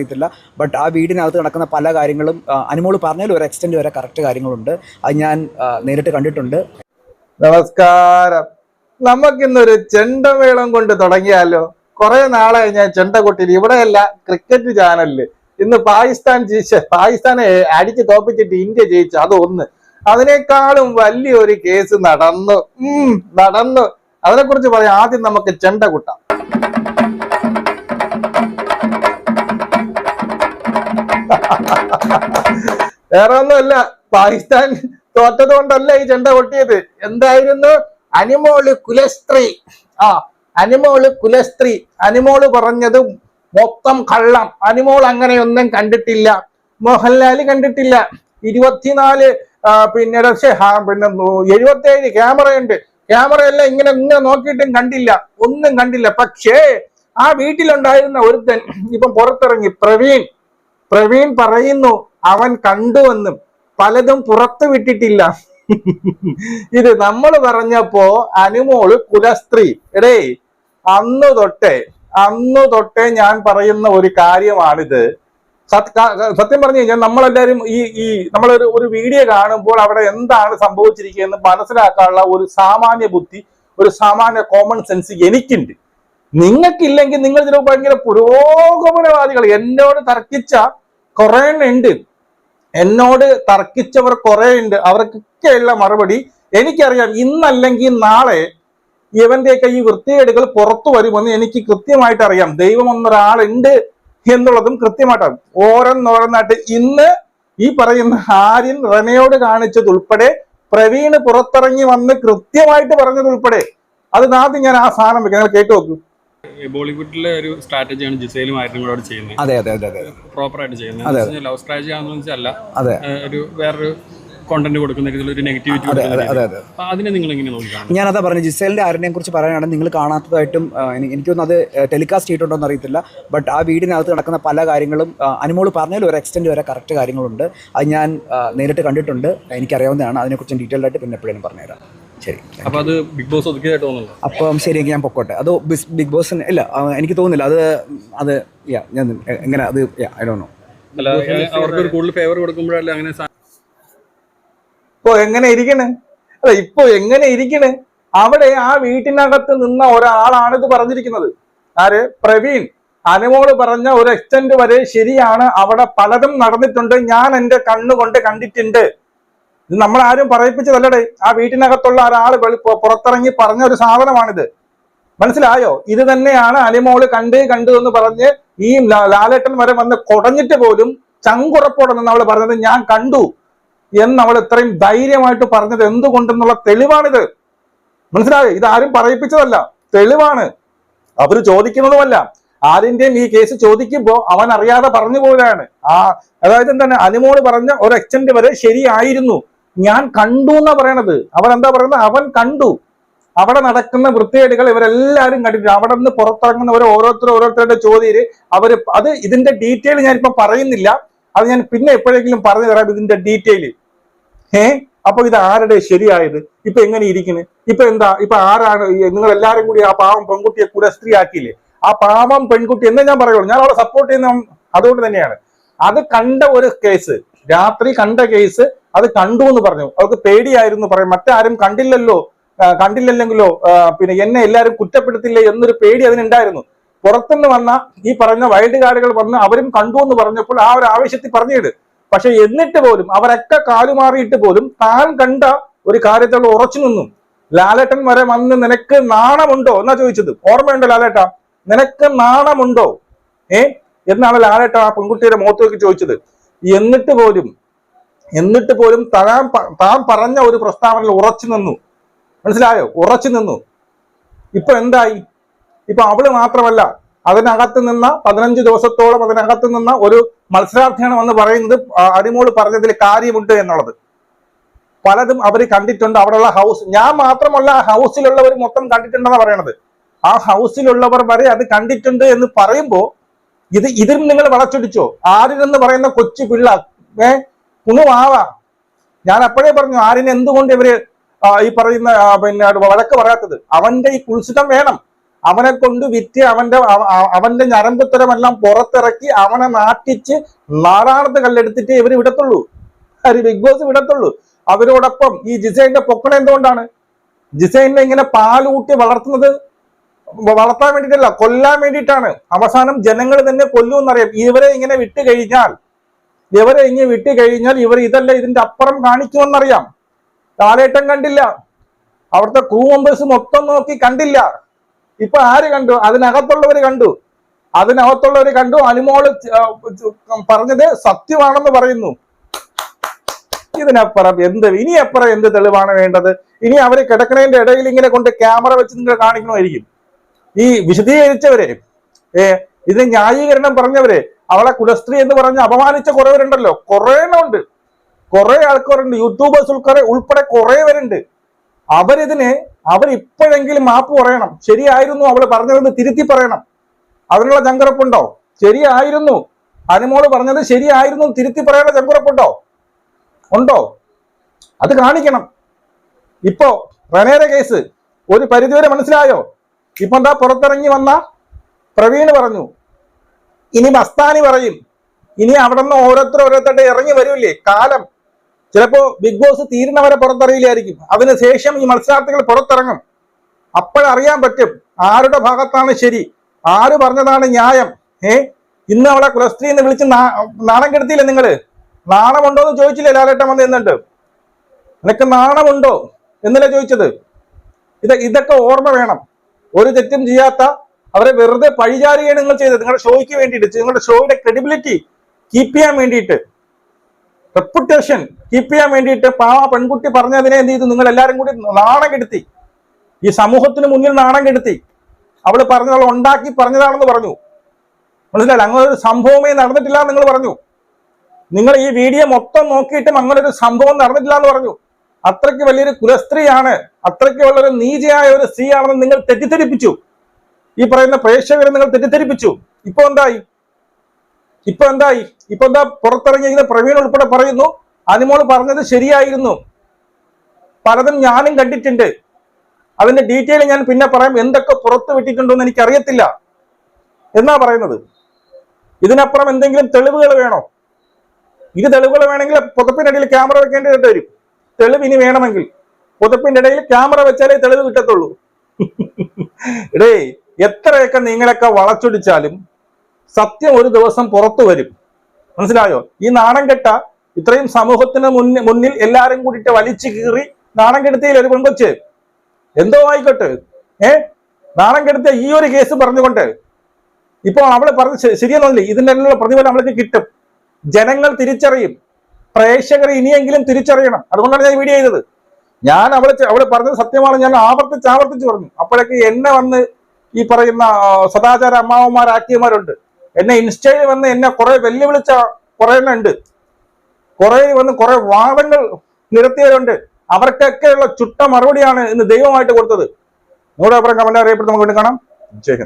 അറിയത്തില്ല ബട്ട് ആ വീടിനകത്ത് നടക്കുന്ന പല കാര്യങ്ങളും അനുമോൾ പറഞ്ഞാലും ഒരു എക്സ്റ്റെൻഡ് വരെ കറക്റ്റ് കാര്യങ്ങളുണ്ട്. അത് ഞാൻ നേരിട്ട് കണ്ടിട്ടുണ്ട്. നമസ്കാരം. നമുക്കിന്നൊരു ചെണ്ടമേളം കൊണ്ട് തുടങ്ങിയാലോ? കുറെ നാളെ ഞാൻ ചെണ്ട കൊട്ടിയിൽ ഇവിടെയല്ല ക്രിക്കറ്റ് ചാനലിൽ ഇന്ന് പാകിസ്ഥാൻ ജയിച്ച പാകിസ്ഥാനെ അടിച്ച് തോപ്പിച്ചിട്ട് ഇന്ത്യ ജയിച്ചു. അത് ഒന്ന് അതിനേക്കാളും വലിയൊരു കേസ് നടന്നു. ഉം നടന്നു. അതിനെ കുറിച്ച് പറയാം. ആദ്യം നമുക്ക് ചെണ്ട കുട്ടാം വേറെ ഒന്നുമല്ല പാകിസ്ഥാൻ തോറ്റത് കൊണ്ടല്ല ഈ ചെണ്ട പൊട്ടിയത്? എന്തായിരുന്നു? അനിമോൾ കുലസ്ത്രീ ആ അനിമോൾ കുലസ്ത്രീ അനിമോൾ പറഞ്ഞതും മൊത്തം കള്ളം. അനിമോൾ അങ്ങനെയൊന്നും കണ്ടിട്ടില്ല. മോഹൻലാൽ കണ്ടിട്ടില്ല. ഇരുപത്തിനാല് പിന്നെ പക്ഷേ പിന്നെ എഴുപത്തേഴ് ക്യാമറയുണ്ട്. ക്യാമറയെല്ലാം ഇങ്ങനെ ഇങ്ങനെ നോക്കിയിട്ടും കണ്ടില്ല. ഒന്നും കണ്ടില്ല. പക്ഷേ ആ വീട്ടിലുണ്ടായിരുന്ന ഒരുത്തൻ ഇപ്പം പുറത്തിറങ്ങി പ്രവീൺ. പ്രവീൺ പറയുന്നു അവൻ കണ്ടുവെന്നും പലതും പുറത്തു വിട്ടിട്ടില്ല. ഇത് നമ്മൾ പറഞ്ഞപ്പോ അനുമോൾ കുലസ്ത്രീ. എടേ അന്നു തൊട്ടേ അന്നു തൊട്ടേ ഞാൻ പറയുന്ന ഒരു കാര്യമാണിത്. സത്യം പറഞ്ഞു കഴിഞ്ഞാൽ നമ്മളെല്ലാരും ഈ ഈ നമ്മളൊരു ഒരു വീഡിയോ കാണുമ്പോൾ അവിടെ എന്താണ് സംഭവിച്ചിരിക്കുകയെന്ന് മനസ്സിലാക്കാനുള്ള ഒരു സാമാന്യ ബുദ്ധി ഒരു സാമാന്യ കോമൺ സെൻസ് എനിക്കുണ്ട്. നിങ്ങൾക്കില്ലെങ്കിൽ നിങ്ങൾ ചിലപ്പോൾ ഭയങ്കര പുരോഗമനവാദികൾ. എന്നോട് തർക്കിച്ച കുറെ ഉണ്ട് എന്നോട് തർക്കിച്ചവർ കുറെ ഉണ്ട് അവർക്കൊക്കെയുള്ള മറുപടി എനിക്കറിയാം. ഇന്നല്ലെങ്കിൽ നാളെ ഇവന്റെയൊക്കെ ഈ വൃത്തികേടുകൾ പുറത്തു വരുമെന്ന് എനിക്ക് കൃത്യമായിട്ട് അറിയാം ദൈവം എന്നൊരാളുണ്ട് എന്നുള്ളതും കൃത്യമായിട്ടാണ്. ഓരോന്നോരോന്നായിട്ട് ഇന്ന് ഈ പറയുന്ന ആര്യൻ റമയോട് കാണിച്ചതുൾപ്പെടെ പ്രവീണ് പുറത്തിറങ്ങി വന്ന് കൃത്യമായിട്ട് പറഞ്ഞതുൾപ്പെടെ. അത് നാദ്യം ഞാൻ ആ സാധനം വെക്കാം. നിങ്ങൾ കേട്ടു നോക്കൂ. ബോളിവുഡിലെ ഒരു സ്ട്രാറ്റജിയാണ് ജിസയിലും ആയിട്ടും കൂടെ ചെയ്യുന്നത്. അതെ അതെ അതെ അതെ. പ്രോപ്പർ ആയിട്ട് ചെയ്യുന്നത്. അതെ. ലവ് സ്ട്രാറ്റജി ആണെന്ന് വെച്ചാൽ അല്ല. അതെ. ഒരു വേറൊരു കോണ്ടന്റ് കൊടുക്കുന്ന രീതിയിൽ ഒരു നെഗറ്റിവിറ്റി അതെ അതെ അതെ അതെ അതിനെ നിങ്ങൾ എങ്ങനെ നോക്കി ഞാൻ ഞാനതാ പറഞ്ഞു ജിസേലിന്റെ ആരിനെ കുറിച്ച് പറയാനാണ് നിങ്ങൾ കാണാത്തതായിട്ടും എനിക്കൊന്നും അത് ടെലികാസ്റ്റ് ചെയ്തിട്ടുണ്ടോ എന്ന് അറിയത്തില്ല. ബട്ട് ആ വീടിനകത്ത് നടക്കുന്ന പല കാര്യങ്ങളും അനുമോൾ പറഞ്ഞാലും ഒരു എക്സ്റ്റെൻഡ് വരെ കറക്റ്റ് കാര്യങ്ങളുണ്ട്. അത് ഞാൻ നേരിട്ട് കണ്ടിട്ടുണ്ട്. എനിക്കറിയാവുന്നതാണ്. അതിനെക്കുറിച്ച് ഡീറ്റെയിൽ ആയിട്ട് പിന്നെ എപ്പോഴും പറഞ്ഞുതരാം. ശരി അപ്പോൾ അത് ബിഗ് ബോസ് ഒതുക്കിയതായിട്ട് തോന്നുന്നു അപ്പം ശരിയെങ്കിൽ ഞാൻ പൊക്കോട്ടെ. അത് ബിഗ് ബോസ് ഇല്ല എനിക്ക് തോന്നുന്നില്ല. അത് അത് യാ ഞാൻ എങ്ങനെ അത് ഐ ഡോണ്ട് നോ അല്ല അവർക്ക് ഒരു കൂടുതൽ ഫേവർ കൊടുക്കുമ്പോഴല്ല അങ്ങനെ ഇപ്പോൾ ഇപ്പൊ എങ്ങനെ ഇരിക്കണേ? അല്ല ഇപ്പൊ എങ്ങനെ ഇരിക്കണേ? അവിടെ ആ വീട്ടിനകത്ത് നിന്ന ഒരാളാണ് ഇത് പറഞ്ഞിരിക്കുന്നത്. ആര്? പ്രവീൺ. അനുമോൾ പറഞ്ഞ ഒരു എക്സ്റ്റന്റ് വരെ ശരിയാണ്. അവിടെ പലതും നടന്നിട്ടുണ്ട്. ഞാൻ എന്റെ കണ്ണുകൊണ്ട് കണ്ടിട്ടുണ്ട്. ഇത് നമ്മൾ ആരും പറയിപ്പിച്ചതല്ലടേ. ആ വീട്ടിനകത്തുള്ള ഒരാൾ പുറത്തിറങ്ങി പറഞ്ഞ ഒരു സാധനമാണിത്. മനസ്സിലായോ? ഇത് തന്നെയാണ് അനിമോൾ കണ്ട് കണ്ടു എന്ന് പറഞ്ഞ് ഈ ലാലേട്ടൻ വരെ വന്ന് കുടഞ്ഞിട്ട് പോലും ചങ്കുറപ്പോടെ നിന്ന് അവൾ പറഞ്ഞത് ഞാൻ കണ്ടു. എന്ന് അവൾ ഇത്രയും ധൈര്യമായിട്ട് പറഞ്ഞത് എന്തുകൊണ്ടെന്നുള്ള തെളിവാണിത്. മനസ്സിലായോ? ഇത് ആരും പറയിപ്പിച്ചതല്ല. തെളിവാണ്. അവർ ചോദിക്കുന്നതുമല്ല. ആരിന്റെയും ഈ കേസ് ചോദിക്കുമ്പോ അവൻ അറിയാതെ പറഞ്ഞു പോവുകയാണ്. ആ അതായത് എന്താണ്? അനുമോൾ പറഞ്ഞ ഒരു എക്സ്റ്റന്റ് വരെ ശരിയായിരുന്നു. ഞാൻ കണ്ടു എന്നാ പറയണത്. അവൻ എന്താ പറയുന്നത് അവൻ കണ്ടു. അവിടെ നടക്കുന്ന വൃത്തികേടുകൾ ഇവരെല്ലാരും കണ്ടിട്ടുണ്ട്. അവിടെ നിന്ന് പുറത്തിറങ്ങുന്നവർ ഓരോരുത്തർ ഓരോരുത്തരുടെ ചോദ്യം. അവർ അത് ഇതിന്റെ ഡീറ്റെയിൽ ഞാനിപ്പോ പറയുന്നില്ല. അത് ഞാൻ പിന്നെ എപ്പോഴെങ്കിലും പറഞ്ഞു തരാം ഇതിന്റെ ഡീറ്റെയിൽ ഏ? അപ്പൊ ഇത് ആരുടെ ശരിയായത്? ഇപ്പൊ എങ്ങനെ ഇരിക്കുന്നു? ഇപ്പൊ എന്താ? ഇപ്പൊ ആരാണ്? നിങ്ങൾ എല്ലാരും കൂടി ആ പാവം പെൺകുട്ടിയെ കൂടെ സ്ത്രീ ആക്കിയില്ലേ? ആ പാവം പെൺകുട്ടി എന്നെ ഞാൻ പറയുള്ളൂ. ഞാൻ അവളെ സപ്പോർട്ട് ചെയ്യുന്ന അതുകൊണ്ട് തന്നെയാണ്. അത് കണ്ട ഒരു കേസ് രാത്രി കണ്ട കേസ് അത് കണ്ടു എന്ന് പറഞ്ഞു. അവർക്ക് പേടിയായിരുന്നു പറയും മറ്റാരും കണ്ടില്ലല്ലോ. കണ്ടില്ലല്ലെങ്കിലോ പിന്നെ എന്നെ എല്ലാവരും കുറ്റപ്പെടുത്തില്ലേ എന്നൊരു പേടി അതിനുണ്ടായിരുന്നു. പുറത്തുനിന്ന് വന്ന ഈ പറഞ്ഞ വൈൽഡ് കാർഡുകൾ വന്ന് അവരും കണ്ടു എന്ന് പറഞ്ഞപ്പോൾ ആ ഒരു ആവേശത്തിൽ പറഞ്ഞിട്. പക്ഷെ എന്നിട്ട് പോലും അവരൊക്കെ കാലുമാറിയിട്ട് പോലും താൻ കണ്ട ഒരു കാര്യത്തിൽ ഉറച്ചു നിന്നു. ലാലേട്ടൻ വരെ വന്ന് നിനക്ക് നാണമുണ്ടോ എന്നാ ചോദിച്ചത്. ഓർമ്മയുണ്ടോ ലാലേട്ട? നിനക്ക് നാണമുണ്ടോ? ഏ? എന്നാണ് ലാലേട്ട ആ പെൺകുട്ടിയുടെ മുഖത്ത് നോക്കി ചോദിച്ചത്. എന്നിട്ട് പോലും എന്നിട്ട് പോലും താൻ താൻ പറഞ്ഞ ഒരു പ്രസ്താവനയിൽ ഉറച്ചു നിന്നു. മനസ്സിലായോ? ഉറച്ചു നിന്നു. ഇപ്പൊ എന്തായി? ഇപ്പൊ അവൾ മാത്രമല്ല അതിനകത്ത് നിന്ന പതിനഞ്ച് ദിവസത്തോളം അതിനകത്ത് നിന്ന ഒരു മത്സരാർത്ഥിയാണ് വന്ന് പറയുന്നത് അടിമോൾ പറഞ്ഞതിൽ കാര്യമുണ്ട് എന്നുള്ളത്. പലതും അവർ കണ്ടിട്ടുണ്ട് അവിടെയുള്ള ഹൗസ്. ഞാൻ മാത്രമല്ല ആ ഹൗസിലുള്ളവർ മൊത്തം കണ്ടിട്ടുണ്ടെന്നാണ് പറയണത്. ആ ഹൗസിലുള്ളവർ വരെ അത് കണ്ടിട്ടുണ്ട് എന്ന് പറയുമ്പോ ഇത് ഇതിൽ നിങ്ങൾ വളച്ചൊടിച്ചോ? ആരിനെന്ന് പറയുന്ന കൊച്ചു പിള്ള ഏ കുണുവാവ ഞാൻ അപ്പോഴേ പറഞ്ഞു ആരിന് എന്തുകൊണ്ട് ഇവർ ഈ പറയുന്ന പിന്നെ വഴക്ക് പറയാത്തത്? അവന്റെ ഈ കുൽസിതം വേണം. അവനെ കൊണ്ട് വിറ്റ് അവന്റെ അവ- അവ- അവന്റെ ഞരമ്പുത്തരമെല്ലാം പുറത്തിറക്കി അവനെ നാട്ടിച്ച് നാടാണത്ത് കല്ലെടുത്തിട്ട് ഇവർ വിടത്തുള്ളൂ. ഒരു ബിഗ് ബോസ് വിടത്തുള്ളൂ. അവരോടൊപ്പം ഈ ജിസൈന്റെ പൊക്കണ എന്തുകൊണ്ടാണ്? ജിസൈനെ ഇങ്ങനെ പാലൂട്ടി വളർത്തുന്നത് വളർത്താൻ വേണ്ടിയിട്ടല്ല കൊല്ലാൻ വേണ്ടിയിട്ടാണ്. അവസാനം ജനങ്ങൾ തന്നെ കൊല്ലുമെന്നറിയാം. ഇവരെ ഇങ്ങനെ വിട്ടു കഴിഞ്ഞാൽ ഇവരെ ഇങ്ങനെ വിട്ടു കഴിഞ്ഞാൽ ഇവർ ഇതല്ല ഇതിന്റെ അപ്പുറം കാണിക്കുമെന്നറിയാം. താലേട്ടം കണ്ടില്ല. അവിടുത്തെ ക്രൂ മെമ്പേഴ്സ് മൊത്തം നോക്കി കണ്ടില്ല. ഇപ്പൊ ആര് കണ്ടു? അതിനകത്തുള്ളവര് കണ്ടു. അതിനകത്തുള്ളവര് കണ്ടു. അനുമോൾ പറഞ്ഞത് സത്യമാണെന്ന് പറയുന്നു. ഇതിനപ്പുറം എന്ത് ഇനി അപ്പുറം എന്ത് തെളിവാണ് വേണ്ടത്? ഇനി അവർ കിടക്കണേന്റെ ഇടയിൽ ഇങ്ങനെ കൊണ്ട് ക്യാമറ വെച്ച് നിങ്ങൾ കാണിക്കണമായിരിക്കും. ഈ വിശദീകരിച്ചവരെ ഏ ഇത് ന്യായീകരണം പറഞ്ഞവരെ അവളെ കുലസ്ത്രീ എന്ന് പറഞ്ഞ് അപമാനിച്ച കുറേവരുണ്ടല്ലോ. കുറേ ഉണ്ട് കുറെ ആൾക്കാരുണ്ട്. യൂട്യൂബേഴ്സ് ഉൾപ്പെടെ ഉൾപ്പെടെ കുറെ പേരുണ്ട്. അവരിതിന് അവരിപ്പോഴെങ്കിലും മാപ്പ് പറയണം. ശരിയായിരുന്നു അവൾ പറഞ്ഞതെന്ന് തിരുത്തി പറയണം. അതിനുള്ള ചങ്കുറപ്പുണ്ടോ? ശരിയായിരുന്നു. അനുമോൾ പറഞ്ഞത് ശരിയായിരുന്നു തിരുത്തി പറയാനുള്ള ചങ്കുറപ്പുണ്ടോ? ഉണ്ടോ? അത് കാണിക്കണം. ഇപ്പോ റനേര കേസ്. ഒരു പരിധിവരെ മനസ്സിലായോ? ഇപ്പൊ എന്താ പുറത്തിറങ്ങി വന്ന? പ്രവീണ് പറഞ്ഞു. ഇനി മസ്താനി പറയും. ഇനി അവിടെ നിന്ന് ഓരോരുത്തർ ഓരോരുത്തരുടെ ഇറങ്ങി വരൂലേ കാലം. ചിലപ്പോ ബിഗ് ബോസ് തീരുന്നവരെ പുറത്തറിയില്ലായിരിക്കും. അതിനുശേഷം ഈ മത്സരാർത്ഥികൾ പുറത്തിറങ്ങും. അപ്പോഴറിയാൻ പറ്റും ആരുടെ ഭാഗത്താണ് ശരി? ആര് പറഞ്ഞതാണ് ന്യായം? ഏ? ഇന്ന് അവളെ കുലസ്ത്രീ എന്ന് വിളിച്ച് നാണം കെടുത്തിയില്ലേ നിങ്ങൾ? നാണമുണ്ടോ എന്ന് ചോദിച്ചില്ലേ ലാലേട്ടൻ വന്ന് നിന്നിട്ട് നിനക്ക് നാണമുണ്ടോ എന്നല്ലേ ചോദിച്ചത്? ഇത് ഇതൊക്കെ ഓർമ്മ വേണം. ഒരു തെറ്റും ചെയ്യാത്ത അവരെ വെറുതെ പഴിചാരുകയാണ് നിങ്ങൾ ചെയ്തത്. നിങ്ങളുടെ ഷോയ്ക്ക് വേണ്ടിയിട്ട് നിങ്ങളുടെ ഷോയുടെ ക്രെഡിബിലിറ്റി കീപ്പ് ചെയ്യാൻ വേണ്ടിയിട്ട് റെപ്യൂട്ടേഷൻ കീപ്പ് ചെയ്യാൻ വേണ്ടിയിട്ട് പാവ പെൺകുട്ടി പറഞ്ഞതിനെ എന്ത് ചെയ്തു? നിങ്ങൾ എല്ലാവരും കൂടി നാണം കെടുത്തി. ഈ സമൂഹത്തിന് മുന്നിൽ നാണം കെടുത്തി. അവൾ പറഞ്ഞത് ഉണ്ടാക്കി പറഞ്ഞതാണെന്ന് പറഞ്ഞു. മനസ്സിലായില്ല? അങ്ങനെ ഒരു സംഭവമേ നടന്നിട്ടില്ല നിങ്ങൾ പറഞ്ഞു. നിങ്ങൾ ഈ വീഡിയോ മൊത്തം നോക്കിയിട്ടും അങ്ങനെ ഒരു സംഭവം നടന്നിട്ടില്ല എന്ന് പറഞ്ഞു. അത്രയ്ക്ക് വലിയൊരു കുലസ്ത്രീയാണ് അത്രയ്ക്ക് വളരെ നീചയായ ഒരു സ്ത്രീയാണെന്ന് നിങ്ങൾ തെറ്റിദ്ധരിപ്പിച്ചു. ഈ പറയുന്ന പ്രേക്ഷകരെ നിങ്ങൾ തെറ്റിദ്ധരിപ്പിച്ചു. ഇപ്പൊ എന്തായി? ഇപ്പൊ എന്തായി? ഇപ്പൊ എന്താ പുറത്തിറങ്ങിയിരിക്കുന്ന പ്രവീൺ ഉൾപ്പെടെ പറയുന്നു അനുമോൾ പറഞ്ഞത് ശരിയായിരുന്നു. പലതും ഞാനും കണ്ടിട്ടുണ്ട്. അതിന്റെ ഡീറ്റെയിൽ ഞാൻ പിന്നെ പറയാം എന്തൊക്കെ പുറത്തു വിട്ടിട്ടുണ്ടോ എന്ന് എനിക്കറിയത്തില്ല. എന്നാ പറയുന്നത്? ഇതിനപ്പുറം എന്തെങ്കിലും തെളിവുകൾ വേണോ? ഇത് തെളിവുകൾ വേണമെങ്കിൽ പുതപ്പിനടിയിൽ ക്യാമറ വെക്കേണ്ടി വരും. തെളിവ് ഇനി വേണമെങ്കിൽ. പുതപ്പിന്റെ ഇടയിൽ ക്യാമറ വെച്ചാലേ തെളിവ് കിട്ടത്തുള്ളൂ. ഇടേ എത്രയൊക്കെ നിങ്ങളൊക്കെ വളച്ചൊടിച്ചാലും സത്യം ഒരു ദിവസം പുറത്തു വരും. മനസ്സിലായോ? ഈ നാണം കെട്ട ഇത്രയും സമൂഹത്തിന് മുന്നിൽ മുന്നിൽ എല്ലാരും കൂടിയിട്ട് വലിച്ചു കീറി നാണം കെടുത്തിയിൽ ഒരു പെൺകൊച്ച്? എന്തോ ആയിക്കോട്ടെ. ഏ? നാണം കെടുത്തിയ ഈ ഒരു കേസ് പറഞ്ഞുകൊണ്ട് ഇപ്പോൾ അവൾ പറഞ്ഞ ശരിയെന്നല്ലേ ഇതിന്റെ പ്രതിഫലം അവൾക്ക് കിട്ടും. ജനങ്ങൾ തിരിച്ചറിയും. പ്രേക്ഷകർ ഇനിയെങ്കിലും തിരിച്ചറിയണം. അതുകൊണ്ടാണ് ഞാൻ വീഡിയോ ചെയ്തത്. ഞാൻ അവളെ അവളെ പറഞ്ഞത് സത്യമാണ്. ഞാൻ ആവർത്തിച്ച് ആവർത്തിച്ച് പറഞ്ഞു. അപ്പോഴേക്ക് എന്നെ വന്ന് ഈ പറയുന്ന സദാചാര അമ്മാവന്മാരാക്കിയമാരുണ്ട് എന്നെ ഇൻസ്റ്റയിൽ വന്ന് എന്നെ കുറെ വെല്ലുവിളിച്ച കുറെ എണ്ണം ഉണ്ട് കുറെ വന്ന് കുറെ വാദങ്ങൾ നിരത്തിയവരുണ്ട്. അവർക്കൊക്കെയുള്ള ചുട്ട മറുപടിയാണ് ഇന്ന് ദൈവമായിട്ട് കൊടുത്തത്. നിങ്ങളുടെ അഭിപ്രായം കമന്റ് അറിയപ്പെടുന്ന നമുക്ക് വീണ്ടും കാണാം. ജയ്